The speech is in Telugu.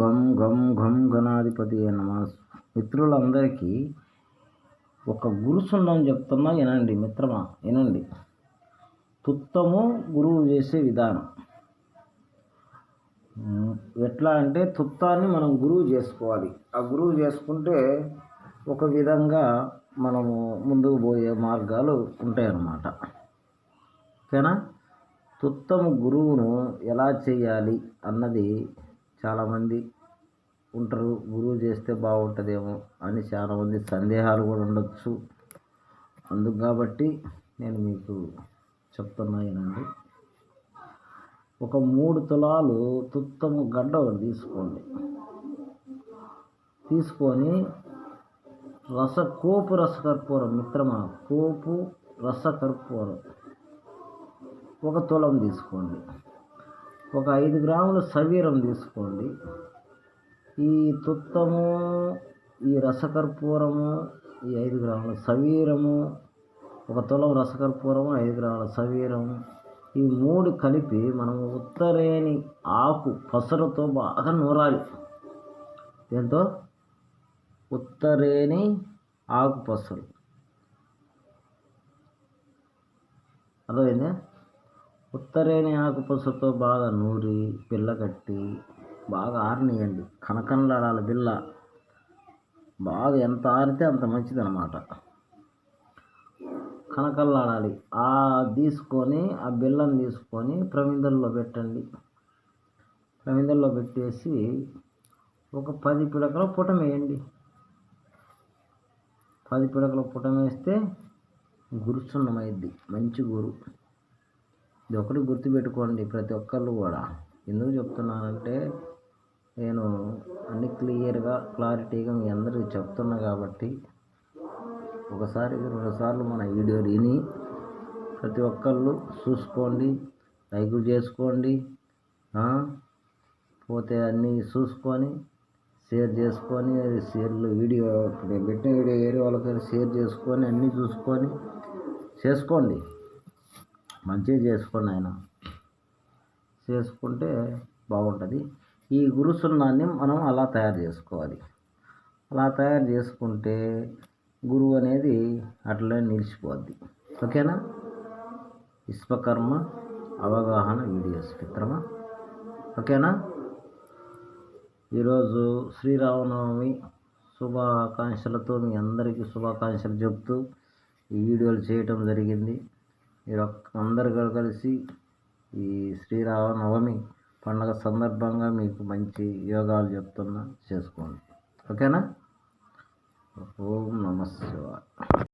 గం గం గం గణాధిపతి నమ మిత్రులందరికీ ఒక గురుసుండం చెప్తున్నా వినండి మిత్రమా వినండి. తుత్తము గురువు చేసే విధానం. ఎట్లా అంటే తుత్తాన్ని మనం గురువు చేసుకోవాలి. ఆ గురువు చేసుకుంటే ఒక విధంగా మనము ముందుకు పోయే మార్గాలు ఉంటాయన్నమాట. ఓకేనా? తుత్తము గురువును ఎలా చేయాలి అన్నది చాలామంది ఉంటారు గురువు చేస్తే బాగుంటుందేమో అని చాలామంది సందేహాలు కూడా ఉండొచ్చు. అందుకు కాబట్టి నేను మీకు చెప్తున్నా ఏనండి ఒక మూడు తులాలు తుత్తము గడ్డ ఒకటి తీసుకోండి. తీసుకొని రస కోపు రసకర్పూరం మిత్రమా కోపు రసకర్పూరం ఒక తులం తీసుకోండి. ఒక ఐదు గ్రాముల సవీరం తీసుకోండి. ఈ తుత్తము ఈ రసకర్పూరము ఈ ఐదు గ్రాముల సవీరము ఒక తులం రసకర్పూరము ఐదు గ్రాముల సవీరము ఈ మూడు కలిపి మనం ఉత్తరేణి ఆకు పసరుతో బాగా నూరాలి. దీంతో ఉత్తరేణి ఆకు పసరు. అర్థమైందా? ఉత్తరేణి ఆకుపసతో బాగా నూరి పిల్ల కట్టి బాగా ఆరనియండి. కనకనలాడాలి బిల్ల బాగా ఎంత ఆరితే అంత మంచిదన్నమాట. కనకల్లాడాలి ఆ తీసుకొని ఆ బిల్లని తీసుకొని ప్రమిదల్లో పెట్టండి. ప్రమిదల్లో పెట్టేసి ఒక పది పిడకల పుటం వేయండి పది పిడకల పుటం వేస్తే గురుసున్నమైద్ది మంచి గురు. ఇది ఒకటి గుర్తుపెట్టుకోండి ప్రతి ఒక్కళ్ళు కూడా. ఎందుకు చెప్తున్నానంటే నేను అన్ని క్లియర్గా క్లారిటీగా మీ అందరికీ చెప్తున్నా కాబట్టి ఒకసారి రెండుసార్లు మన వీడియో విని ప్రతి ఒక్కళ్ళు చూసుకోండి లైక్ చేసుకోండి పోతే అన్నీ చూసుకొని షేర్ చేసుకొని అది షేర్లు వీడియో ఇప్పుడు నేను పెట్టిన వీడియో వేరే వాళ్ళకైనా షేర్ చేసుకొని అన్నీ చూసుకొని చేసుకోండి. మంచిగా చేసుకోండి ఆయన. చేసుకుంటే బాగుంటుంది. ఈ గురు సున్నాన్ని మనం అలా తయారు చేసుకోవాలి. అలా తయారు చేసుకుంటే గురువు అనేది అట్లనే నిలిచిపోద్ది. ఓకేనా? విశ్వకర్మ అవగాహన వీడియోస్ మిత్రమా? ఓకేనా? ఈరోజు శ్రీరామనవమి శుభాకాంక్షలతో మీ అందరికీ శుభాకాంక్షలు చెప్తూ ఈ వీడియోలు చేయటం జరిగింది. మీరు అందరు కలిసి ఈ శ్రీరామనవమి పండగ సందర్భంగా మీకు మంచి యోగాలు చెప్తున్నా చేసుకోండి. ఓకేనా? ఓం నమ శివాయ.